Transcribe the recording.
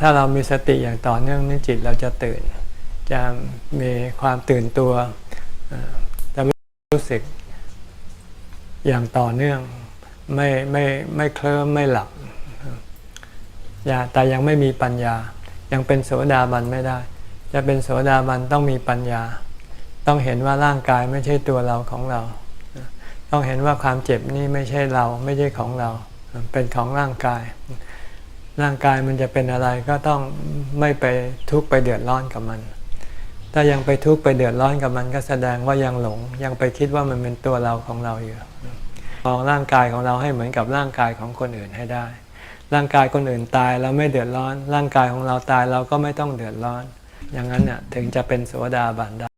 ถ้าเรามีสติอย่างต่อเนื่องนี่จิตเราจะตื่น จะมีความตื่นตัวจะรู้สึกอย่างต่อเนื่องไม่ไม่ไม่เคลิ้มไม่หลับอย่าแต่ยังไม่มีปัญญา ยังเป็นโสดาบันไม่ได้ จะเป็นโสดาบันต้องมีปัญญา ต้องเห็นว่าร่างกายไม่ใช่ตัวเราของเรา ต้องเห็นว่าความเจ็บนี่ไม่ใช่เราไม่ใช่ของเรา เป็นของร่างกาย ร่างกายมันจะเป็นอะไรก็ต้องไม่ไปทุกข์ไปเดือดร้อนกับมัน ถ้ายังไปทุกข์ไปเดือดร้อนกับมัน ก็แสดงว่ายังหลง ยังไปคิดว่ามันเป็นตัวเราของเราอยู่มองร่างกายของเราให้เหมือนกับร่างกายของคนอื่นให้ได้ ร่างกายคนอื่นตายเราไม่เดือดร้อน ร่างกายของเราตายเราก็ไม่ต้องเดือดร้อน อย่างนั้นเนี่ยถึงจะเป็นโสดาบันได้